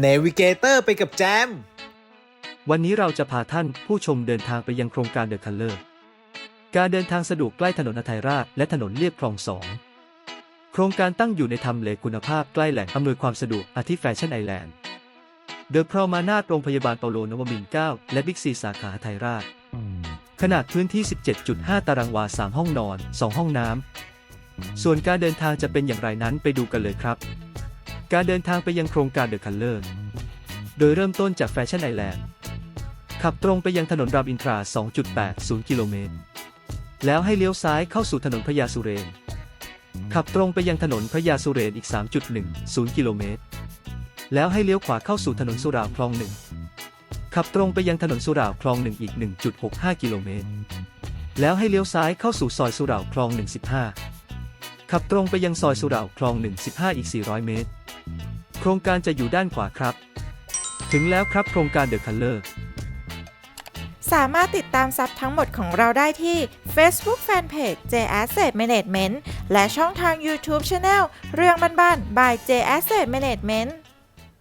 เนวิเกเตอร์ไปกับแจม วันนี้เราจะพาท่านผู้ชมเดินทางไปยังโครงการเดอะคัลเลอร์ การเดินทางสะดวกใกล้ถนนอทัยราชและถนนเลียบคลองสอง โครงการตั้งอยู่ในทำเลคุณภาพใกล้แหล่งอำนวยความสะดวกอาทิแฟชั่นไอแลนด์ เดอะพรอมานาดโรงพยาบาลเปาโลนวมินทร์9และบิ๊กซีสาขาอทัยราช ขนาดพื้นที่ 17.5 ตารางวา 3 ห้องนอน 2 ห้องน้ำ ส่วนการเดินทางจะเป็นอย่างไรนั้นไปดูกันเลยครับ การเดินทางไปยังโครงการเดอะคัลเลอร์ โดยเริ่มต้นจากแฟชั่นไอแลนด์ ขับตรงไปยังถนนรามอินทรา 2.80 กิโลเมตร แล้วให้เลี้ยวซ้ายเข้าสู่ถนนพระยาสุเรน ขับตรงไปยังถนนพระยาสุเรนอีก 3.10 กิโลเมตร แล้วให้เลี้ยวขวาเข้าสู่ถนนสุราคลองหนึ่ง ขับตรงไปยังถนนสุราคลองหนึ่งอีก 1.65 กิโลเมตร แล้วให้เลี้ยวซ้ายเข้าสู่ซอยสุราคลอง 115ขับตรงไปยังซอยสุราคลอง 115 อีก 400 เมตร ครงการจะอยู่ด้านขวาครับ ถึงแล้วครับโครงการเดอะคัลเลอร์สามารถติดตามซับทั้งหมดของเราได้ที่ Facebook Fanpage J Asset Management และช่องทาง YouTube Channel เรื่องบ้านๆ by J Asset Management